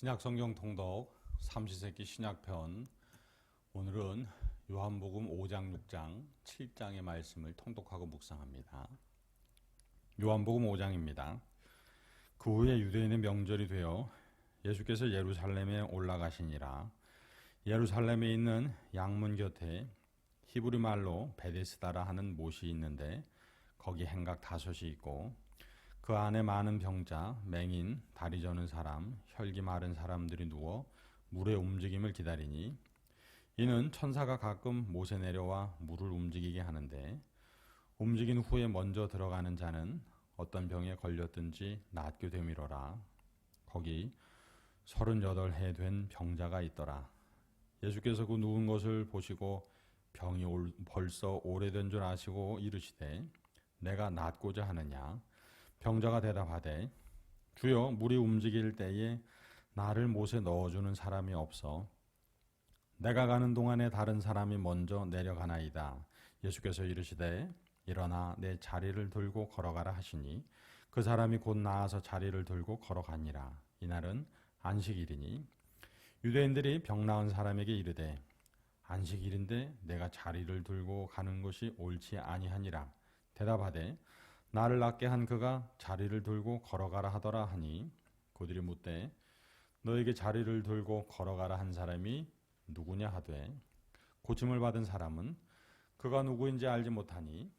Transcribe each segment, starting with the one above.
신약 성경 통독 삼시세끼 신약편 오늘은 요한복음 5장 6장 7장의 말씀을 통독하고 묵상합니다. 요한복음 5장입니다. 그 후에 유대인의 명절이 되어 예수께서 예루살렘에 올라가시니라 예루살렘에 있는 양문 곁에 히브리 말로 베데스다라 하는 못이 있는데 거기 행각 다섯이 있고 그 안에 많은 병자, 맹인, 다리 저는 사람, 혈기 마른 사람들이 누워 물의 움직임을 기다리니 이는 천사가 가끔 못에 내려와 물을 움직이게 하는데 움직인 후에 먼저 들어가는 자는 어떤 병에 걸렸든지 낫게 되미러라. 거기 서른여덟 해 된 병자가 있더라. 예수께서 그 누운 것을 보시고 병이 벌써 오래된 줄 아시고 이르시되 내가 낫고자 하느냐 병자가 대답하되 주여 물이 움직일 때에 나를 못에 넣어주는 사람이 없어 내가 가는 동안에 다른 사람이 먼저 내려가나이다. 예수께서 이르시되 일어나 내 자리를 들고 걸어가라 하시니 그 사람이 곧 나아서 자리를 들고 걸어가니라. 이날은 안식일이니 유대인들이 병 나은 사람에게 이르되 안식일인데 내가 자리를 들고 가는 것이 옳지 아니하니라. 대답하되 나를 낫게 한 그가 자리를 들고 걸어가라 하더라 하니 그들이 묻되 너에게 자리를 들고 걸어가라 한 사람이 누구냐 하되 고침을 받은 사람은 그가 누구인지 알지 못하니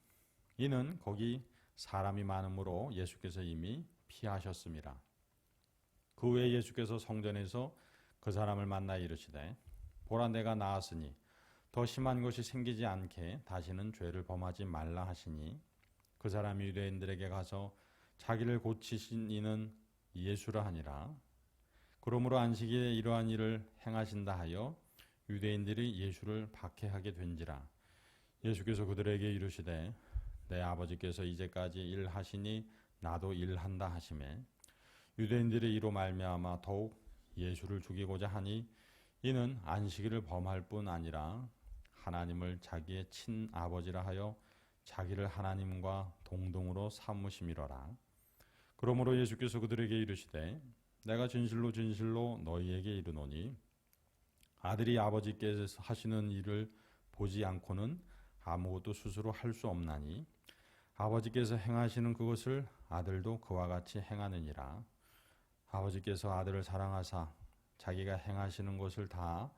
이는 거기 사람이 많으므로 예수께서 이미 피하셨습니다. 그 후에 예수께서 성전에서 그 사람을 만나 이르시되 보라 내가 나았으니 더 심한 것이 생기지 않게 다시는 죄를 범하지 말라 하시니 그 사람이 유대인들에게 가서 자기를 고치신 이는 예수라 하니라. 그러므로 안식일에 이러한 일을 행하신다 하여 유대인들이 예수를 박해하게 된지라. 예수께서 그들에게 이르시되 내 아버지께서 이제까지 일하시니 나도 일한다 하심에 유대인들이 이로 말미암아 더욱 예수를 죽이고자 하니 이는 안식일을 범할 뿐 아니라 하나님을 자기의 친 아버지라 하여 자기를 하나님과 동등으로 삼으심이러라. 그러므로 예수께서 그들에게 이르시되 내가 진실로 진실로 너희에게 이르노니 아들이 아버지께서 하시는 일을 보지 않고는 아무것도 스스로 할 수 없나니 아버지께서 행하시는 그것을 아들도 그와 같이 행하느니라. 아버지께서 아들을 사랑하사 자기가 행하시는 것을 다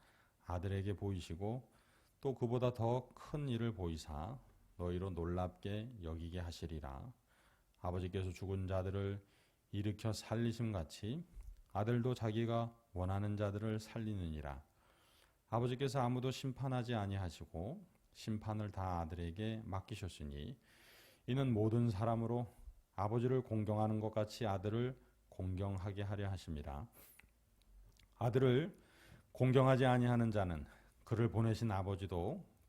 아들에게 보이시고 또 그보다 더 큰 일을 보이사 너희로 놀랍게 여기게 하시리라. 아버지께서 죽은 자들을 일으켜 살리심 같이 아들도 자기가 원하는 자들을 살리느니라. 아버지께서 아무도 심판하지 아니하시고 심판을 다 아들에게 맡기셨으니 이는 모든 사람으로 아버지를 공경하는 것 같이 아들을 공경하게 하려 하심이라. 아들을 공경하지 아니하는 자는 그를 보내신 아버지도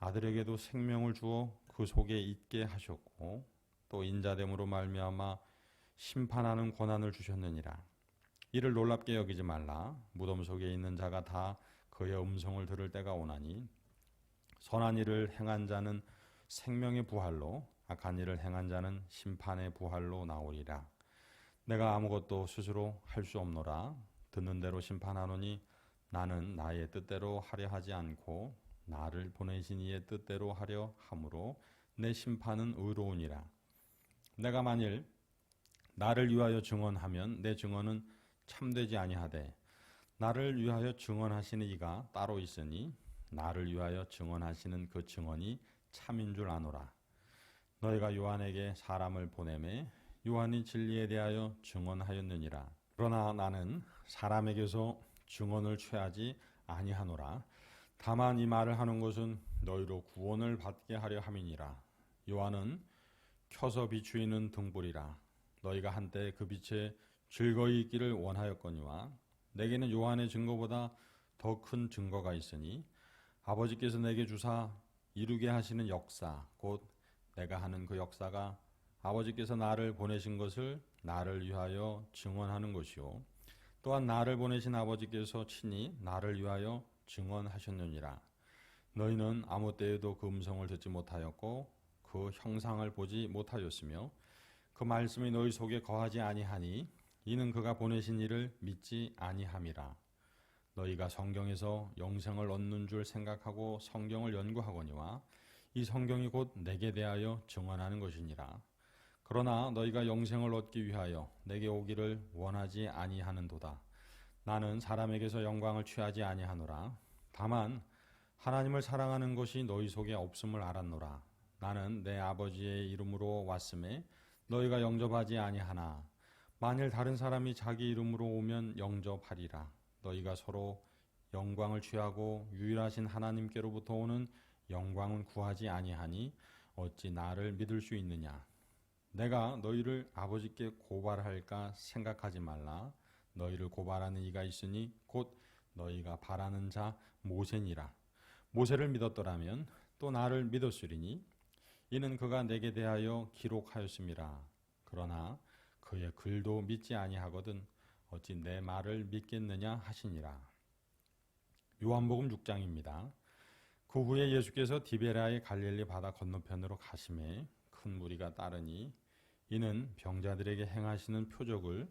아들에게도 생명을 주어 그 속에 있게 하셨고 또 인자됨으로 말미암아 심판하는 권한을 주셨느니라. 이를 놀랍게 여기지 말라. 무덤 속에 있는 자가 다 그의 음성을 들을 때가 오나니 선한 일을 행한 자는 생명의 부활로 악한 일을 행한 자는 심판의 부활로 나오리라. 내가 아무것도 스스로 할 수 없노라. 듣는 대로 심판하노니 나는 나의 뜻대로 하려 하지 않고 나를 보내신 이의 뜻대로 하려 함으로 내 심판은 의로우니라. 내가 만일 나를 위하여 증언하면 내 증언은 참되지 아니하되 나를 위하여 증언하시는 이가 따로 있으니 나를 위하여 증언하시는 그 증언이 참인 줄 아노라. 너희가 요한에게 사람을 보내매 요한이 진리에 대하여 증언하였느니라. 그러나 나는 사람에게서 증언을 취하지 아니하노라. 다만 이 말을 하는 것은 너희로 구원을 받게 하려 함이니라. 요한은 켜서 비추이는 등불이라. 너희가 한때 그 빛에 즐거이 있기를 원하였거니와 내게는 요한의 증거보다 더 큰 증거가 있으니 아버지께서 내게 주사 이루게 하시는 역사 곧 내가 하는 그 역사가 아버지께서 나를 보내신 것을 나를 위하여 증언하는 것이요 또한 나를 보내신 아버지께서 친히 나를 위하여 증언하셨느니라. 너희는 아무 때에도 그 음성을 듣지 못하였고 그 형상을 보지 못하였으며 그 말씀이 너희 속에 거하지 아니하니 이는 그가 보내신 이를 믿지 아니함이라. 너희가 성경에서 영생을 얻는 줄 생각하고 성경을 연구하거니와 이 성경이 곧 내게 대하여 증언하는 것이니라. 그러나 너희가 영생을 얻기 위하여 내게 오기를 원하지 아니하는도다 나는 사람에게서 영광을 취하지 아니하노라. 다만 하나님을 사랑하는 것이 너희 속에 없음을 알았노라. 나는 내 아버지의 이름으로 왔음에 너희가 영접하지 아니하나. 만일 다른 사람이 자기 이름으로 오면 영접하리라. 너희가 서로 영광을 취하고 유일하신 하나님께로부터 오는 영광은 구하지 아니하니 어찌 나를 믿을 수 있느냐? 내가 너희를 아버지께 고발할까 생각하지 말라 너희를 고발하는 이가 있으니 곧 너희가 바라는 자 모세니라. 모세를 믿었더라면 또 나를 믿었으리니 이는 그가 내게 대하여 기록하였음이라. 그러나 그의 글도 믿지 아니하거든 어찌 내 말을 믿겠느냐 하시니라. 요한복음 6장입니다. 그 후에 예수께서 디베라의 갈릴리 바다 건너편으로 가심에 큰 무리가 따르니 이는 병자들에게 행하시는 표적을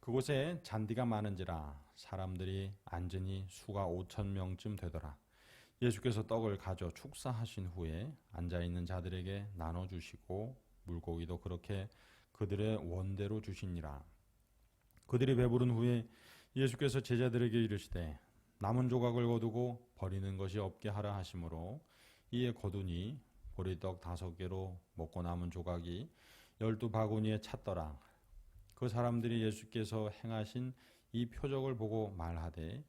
그곳에 잔디가 많은지라 사람들이 앉으니 수가 오천 명쯤 되더라 예수께서 떡을 가져 축사하신 후에 앉아 있는 자들에게 나눠 주시고 물고기도 그렇게 그들의 원대로 주시니라 그들이 배부른 후에 예수께서 제자들에게 이르시되 남은 조각을 거두고 버리는 것이 없게 하라 하심으로 이에 거두니 보리떡 다섯 개로 먹고 남은 조각이 열두 바구니에 찼더라. 그 사람들이 예수께서 행하신 이 표적을 보고 말하되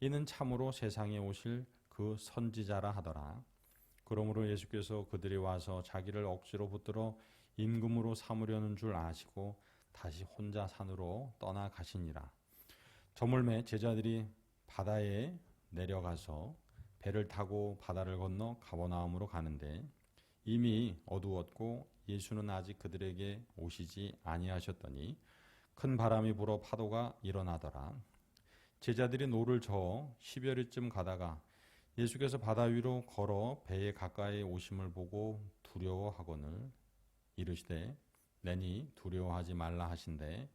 이는 참으로 세상에 오실 그 선지자라 하더라. 그러므로 예수께서 그들이 와서 자기를 억지로 붙들어 임금으로 삼으려는 줄 아시고 다시 혼자 산으로 떠나가시니라. 저물매 제자들이 바다에 내려가서 배를 타고 바다를 건너 가버나움으로 가는데 이미 어두웠고 예수는 아직 그들에게 오시지 아니하셨더니 큰 바람이 불어 파도가 일어나더라. 제자들이 노를 저어 10여리쯤 가다가 예수께서 바다 위로 걸어 배에 가까이 오심을 보고 두려워하거늘 이르시되 내니 두려워하지 말라 하신대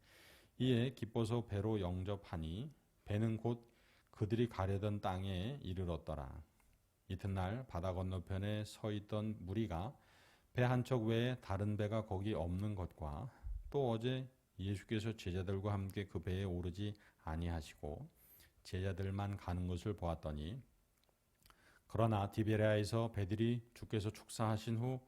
이에 기뻐서 배로 영접하니 배는 곧 그들이 가려던 땅에 이르렀더라. 이튿날 바다 건너편에 서 있던 무리가 배 한 척 외에 다른 배가 거기 없는 것과 또 어제 예수께서 제자들과 함께 그 배에 오르지 아니하시고 제자들만 가는 것을 보았더니 그러나 디베레아에서 배들이 주께서 축사하신 후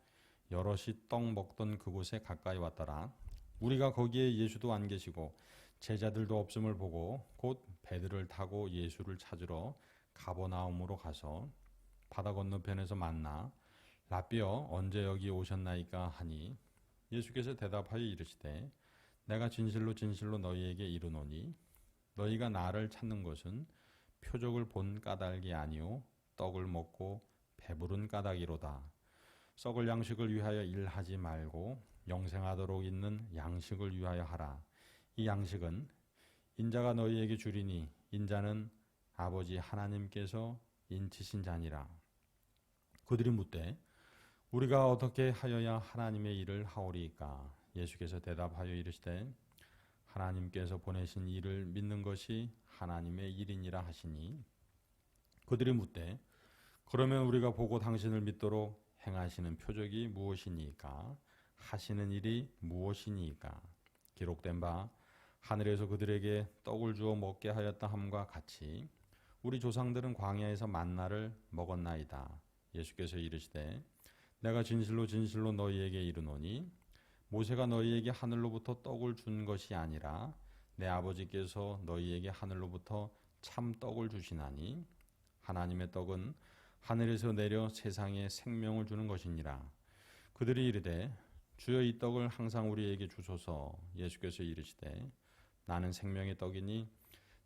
여럿이 떡 먹던 그곳에 가까이 왔더라. 우리가 거기에 예수도 안 계시고 제자들도 없음을 보고 곧 배들을 타고 예수를 찾으러 가버나움으로 가서 바다 건너편에서 만나 라비어 언제 여기 오셨나이까 하니 예수께서 대답하여 이르시되 내가 진실로 진실로 너희에게 이르노니 너희가 나를 찾는 것은 표적을 본 까닭이 아니요 떡을 먹고 배부른 까닭이로다 썩을 양식을 위하여 일하지 말고 영생하도록 있는 양식을 위하여 하라 이 양식은 인자가 너희에게 주리니 인자는 아버지 하나님께서 인치신 자니라. 그들이 묻되 우리가 어떻게 하여야 하나님의 일을 하오리까? 예수께서 대답하여 이르시되 하나님께서 보내신 일을 믿는 것이 하나님의 일이니라 하시니 그들이 묻되 그러면 우리가 보고 당신을 믿도록 행하시는 표적이 무엇이니까? 하시는 일이 무엇이니까? 기록된 바 하늘에서 그들에게 떡을 주어 먹게 하였다 함과 같이 우리 조상들은 광야에서 만나를 먹었나이다. 예수께서 이르시되 내가 진실로 진실로 너희에게 이르노니 모세가 너희에게 하늘로부터 떡을 준 것이 아니라 내 아버지께서 너희에게 하늘로부터 참 떡을 주시나니 하나님의 떡은 하늘에서 내려 세상에 생명을 주는 것이니라. 그들이 이르되 주여 이 떡을 항상 우리에게 주소서. 예수께서 이르시되 나는 생명의 떡이니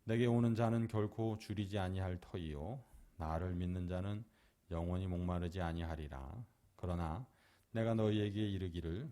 내게 오는 자는 결코 줄이지 아니할 터이요. 나를 믿는 자는 영원히 목마르지 아니하리라. 그러나 내가 너희에게 이르기를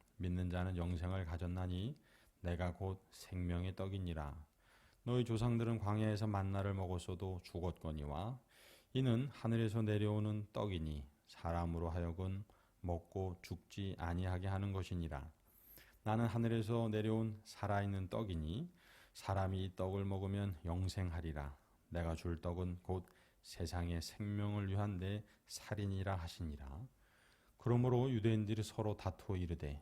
믿는 자는 영생을 가졌나니 내가 곧 생명의 떡이니라. 너희 조상들은 광야에서 만나를 먹었어도 죽었거니와 이는 하늘에서 내려오는 떡이니 사람으로 하여금 먹고 죽지 아니하게 하는 것이니라. 나는 하늘에서 내려온 살아있는 떡이니 사람이 이 떡을 먹으면 영생하리라. 내가 줄 떡은 곧 세상의 생명을 위한 내 살인이라 하시니라. 그러므로 유대인들이 서로 다투어 이르되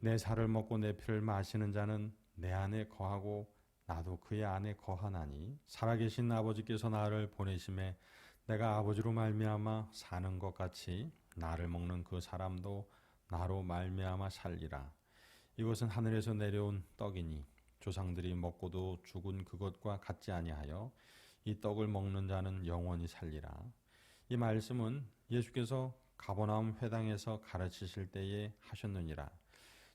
내 살을 먹고 내 피를 마시는 자는 내 안에 거하고 나도 그의 안에 거하나니 살아계신 아버지께서 나를 보내심에 내가 아버지로 말미암아 사는 것 같이 나를 먹는 그 사람도 나로 말미암아 살리라. 이것은 하늘에서 내려온 떡이니 조상들이 먹고도 죽은 그것과 같지 아니하여 이 떡을 먹는 자는 영원히 살리라. 이 말씀은 예수께서 가버나움 회당에서 가르치실 때에 하셨느니라.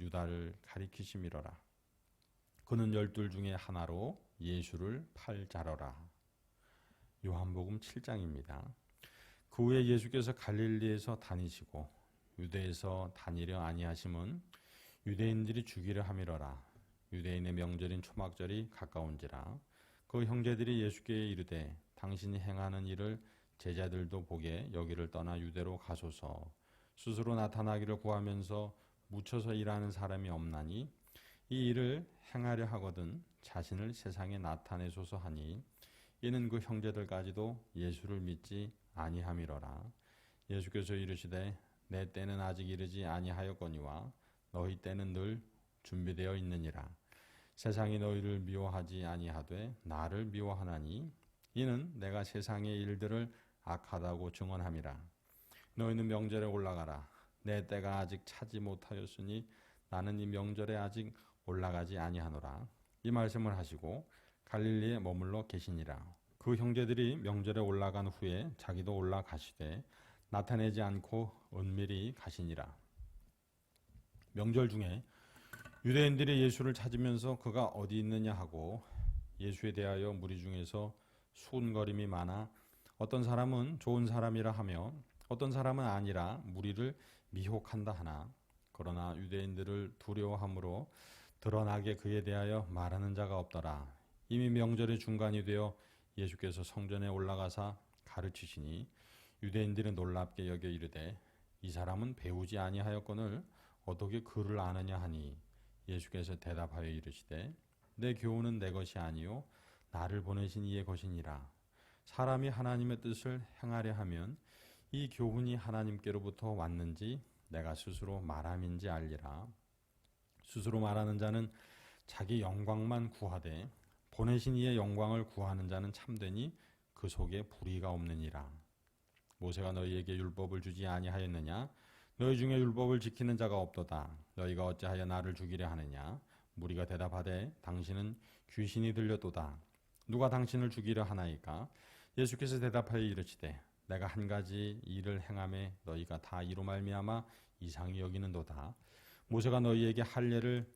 유다를 가리키심이로라. 그는 열둘 중에 하나로 예수를 팔자러라. 요한복음 7장입니다. 그 후에 예수께서 갈릴리에서 다니시고 유대에서 다니려 아니하심은 유대인들이 죽이려 함이러라. 유대인의 명절인 초막절이 가까운지라. 그 형제들이 예수께 이르되 당신이 행하는 일을 제자들도 보게 여기를 떠나 유대로 가소서. 스스로 나타나기를 구하면서 묻혀서 일하는 사람이 없나니 이 일을 행하려 하거든 자신을 세상에 나타내소서 하니 이는 그 형제들까지도 예수를 믿지 아니함이로라. 예수께서 이르시되 내 때는 아직 이르지 아니하였거니와 너희 때는 늘 준비되어 있느니라. 세상이 너희를 미워하지 아니하되 나를 미워하나니 이는 내가 세상의 일들을 악하다고 증언함이라. 너희는 명절에 올라가라 내 때가 아직 차지 못하였으니 나는 이 명절에 아직 올라가지 아니하노라. 이 말씀을 하시고 갈릴리에 머물러 계시니라. 그 형제들이 명절에 올라간 후에 자기도 올라가시되 나타내지 않고 은밀히 가시니라. 명절 중에 유대인들이 예수를 찾으면서 그가 어디 있느냐 하고 예수에 대하여 무리 중에서 수군거림이 많아 어떤 사람은 좋은 사람이라 하며 어떤 사람은 아니라 무리를 미혹한다 하나 그러나 유대인들을 두려워함으로 드러나게 그에 대하여 말하는 자가 없더라. 이미 명절의 중간이 되어 예수께서 성전에 올라가사 가르치시니 유대인들은 놀랍게 여겨 이르되 이 사람은 배우지 아니하였거늘 어떻게 그를 아느냐 하니? 예수께서 대답하여 이르시되 내 교훈은 내 것이 아니요 나를 보내신 이의 것이니라. 사람이 하나님의 뜻을 행하려 하면 이 교훈이 하나님께로부터 왔는지 내가 스스로 말함인지 알리라. 스스로 말하는 자는 자기 영광만 구하되 보내신 이의 영광을 구하는 자는 참되니 그 속에 불의가 없느니라. 모세가 너희에게 율법을 주지 아니하였느냐? 너희 중에 율법을 지키는 자가 없도다. 너희가 어찌하여 나를 죽이려 하느냐? 무리가 대답하되 당신은 귀신이 들렸도다. 누가 당신을 죽이려 하나이까? 예수께서 대답하여 이르시되 내가 한 가지 일을 행함에 너희가 다 이로 말미암아 이상히 여기는도다. 모세가 너희에게 할례를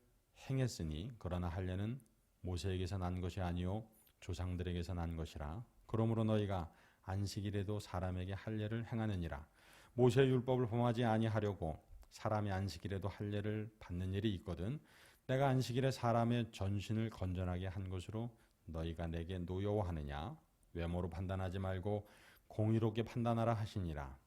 행했으니 그러나 할례는 모세에게서 난 것이 아니요 조상들에게서 난 것이라. 그러므로 너희가 안식일에도 사람에게 할례를 행하느니라. 모세의 율법을 범하지 아니하려고 사람이 안식일에도 할례를 받는 일이 있거든 내가 안식일에 사람의 전신을 건전하게 한 것으로 너희가 내게 노여워하느냐? 외모로 판단하지 말고 공의롭게 판단하라 하시니라.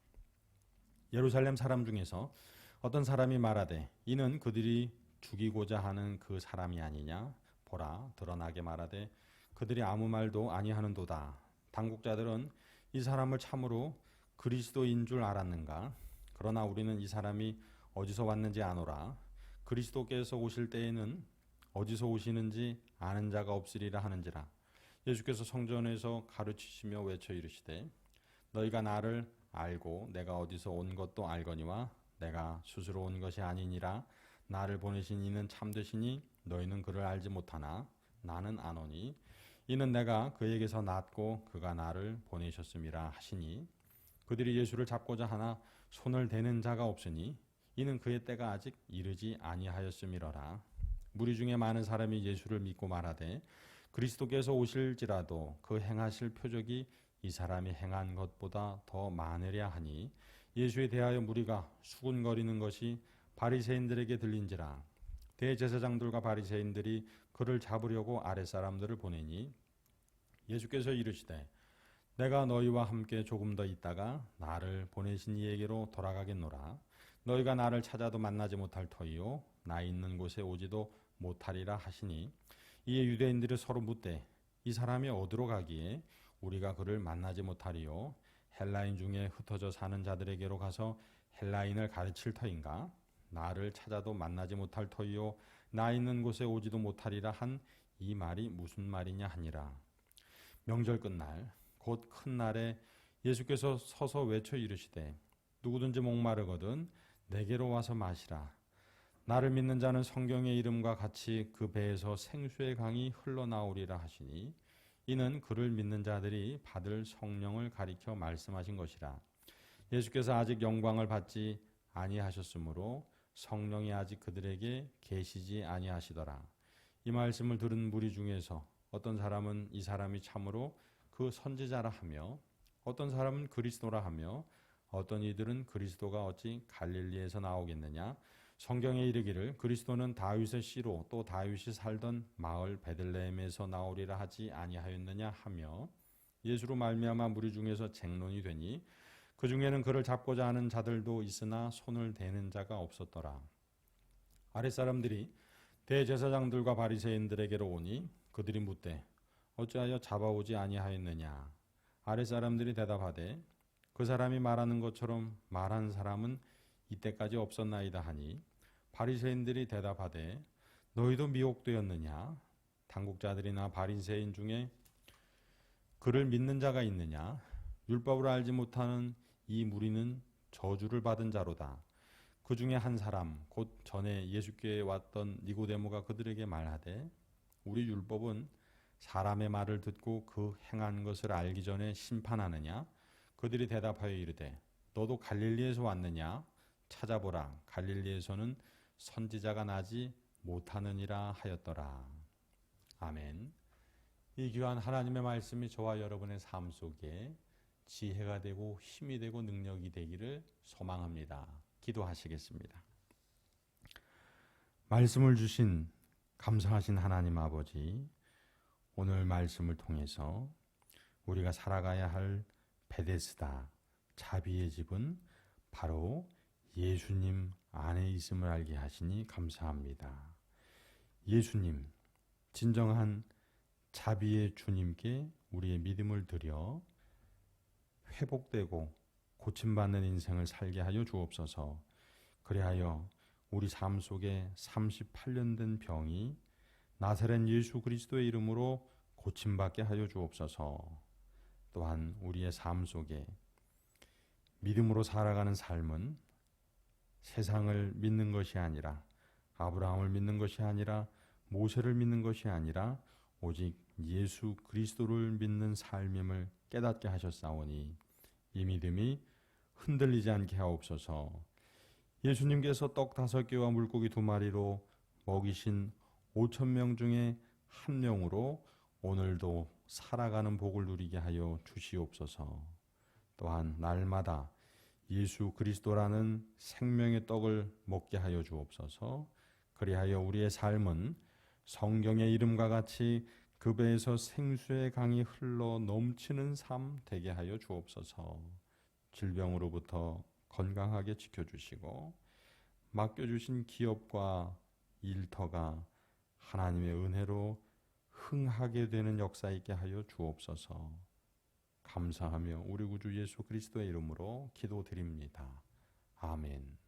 예루살렘 사람 중에서 어떤 사람이 말하되 이는 그들이 죽이고자 하는 그 사람이 아니냐? 보라 드러나게 말하되 그들이 아무 말도 아니하는도다. 당국자들은 이 사람을 참으로 그리스도인 줄 알았는가? 그러나 우리는 이 사람이 어디서 왔는지 아노라. 그리스도께서 오실 때에는 어디서 오시는지 아는 자가 없으리라 하는지라. 예수께서 성전에서 가르치시며 외쳐 이르시되 너희가 나를 알고 내가 어디서 온 것도 알거니와 내가 스스로 온 것이 아니니라. 나를 보내신 이는 참되시니 너희는 그를 알지 못하나? 나는 아노니 이는 내가 그에게서 낳고 그가 나를 보내셨음이라 하시니. 그들이 예수를 잡고자 하나 손을 대는 자가 없으니 이는 그의 때가 아직 이르지 아니하였음이로라. 무리 중에 많은 사람이 예수를 믿고 말하되 그리스도께서 오실지라도 그 행하실 표적이 이 사람이 행한 것보다 더 많으랴 하니 예수에 대하여 무리가 수군거리는 것이 바리새인들에게 들린지라. 대제사장들과 바리새인들이 그를 잡으려고 아랫사람들을 보내니 예수께서 이르시되 내가 너희와 함께 조금 더 있다가 나를 보내신 이에게로 돌아가겠노라. 너희가 나를 찾아도 만나지 못할 터이요 나 있는 곳에 오지도 못하리라 하시니 이에 유대인들이 서로 묻되 이 사람이 어디로 가기에 우리가 그를 만나지 못하리요 헬라인 중에 흩어져 사는 자들에게로 가서 헬라인을 가르칠 터인가 나를 찾아도 만나지 못할 터이요 나 있는 곳에 오지도 못하리라 한 이 말이 무슨 말이냐 하니라. 명절 끝날 곧 큰 날에 예수께서 서서 외쳐 이르시되 누구든지 목마르거든 내게로 와서 마시라. 나를 믿는 자는 성경의 이름과 같이 그 배에서 생수의 강이 흘러나오리라 하시니 이는 그를 믿는 자들이 받을 성령을 가리켜 말씀하신 것이라. 예수께서 아직 영광을 받지 아니하셨으므로 성령이 아직 그들에게 계시지 아니하시더라. 이 말씀을 들은 무리 중에서 어떤 사람은 이 사람이 참으로 그 선지자라 하며 어떤 사람은 그리스도라 하며 어떤 이들은 그리스도가 어찌 갈릴리에서 나오겠느냐 성경에 이르기를 그리스도는 다윗의 씨로 또 다윗이 살던 마을 베들레헴에서 나오리라 하지 아니하였느냐 하며 예수로 말미암아 무리 중에서 쟁론이 되니 그 중에는 그를 잡고자 하는 자들도 있으나 손을 대는 자가 없었더라. 아랫 사람들이 대제사장들과 바리새인들에게로 오니 그들이 묻되 어찌하여 잡아오지 아니하였느냐? 아랫 사람들이 대답하되 그 사람이 말하는 것처럼 말한 사람은 이때까지 없었나이다 하니 바리새인들이 대답하되 너희도 미혹되었느냐? 당국자들이나 바리새인 중에 그를 믿는 자가 있느냐? 율법을 알지 못하는 이 무리는 저주를 받은 자로다. 그 중에 한 사람 곧 전에 예수께 왔던 니고데모가 그들에게 말하되 우리 율법은 사람의 말을 듣고 그 행한 것을 알기 전에 심판하느냐? 그들이 대답하여 이르되 너도 갈릴리에서 왔느냐? 찾아보라. 갈릴리에서는 선지자가 나지 못하느니라 하였더라 아멘 이 귀한 하나님의 말씀이 저와 여러분의 삶 속에 지혜가 되고 힘이 되고 능력이 되기를 소망합니다. 기도하시겠습니다. 말씀을 주신 감사하신 하나님 아버지, 오늘 말씀을 통해서 우리가 살아가야 할 베데스다, 자비의 집은 바로 예수님 안에 있음을 알게 하시니 감사합니다. 예수님, 진정한 자비의 주님께 우리의 믿음을 드려 회복되고 고침받는 인생을 살게 하여 주옵소서. 그리하여 우리 삶 속에 38년 된 병이 나사렛 예수 그리스도의 이름으로 고침받게 하여 주옵소서. 또한 우리의 삶 속에 믿음으로 살아가는 삶은 세상을 믿는 것이 아니라 아브라함을 믿는 것이 아니라 모세를 믿는 것이 아니라 오직 예수 그리스도를 믿는 삶임을 깨닫게 하셨사오니 이 믿음이 흔들리지 않게 하옵소서. 예수님께서 떡 다섯 개와 물고기 두 마리로 먹이신 오천 명 중에 한 명으로 오늘도 살아가는 복을 누리게 하여 주시옵소서. 또한 날마다 예수 그리스도라는 생명의 떡을 먹게 하여 주옵소서. 그리하여 우리의 삶은 성경의 이름과 같이 그 배에서 생수의 강이 흘러 넘치는 삶 되게 하여 주옵소서. 질병으로부터 건강하게 지켜주시고 맡겨주신 기업과 일터가 하나님의 은혜로 흥하게 되는 역사 있게 하여 주옵소서. 감사하며 우리 구주 예수 그리스도의 이름으로 기도드립니다. 아멘.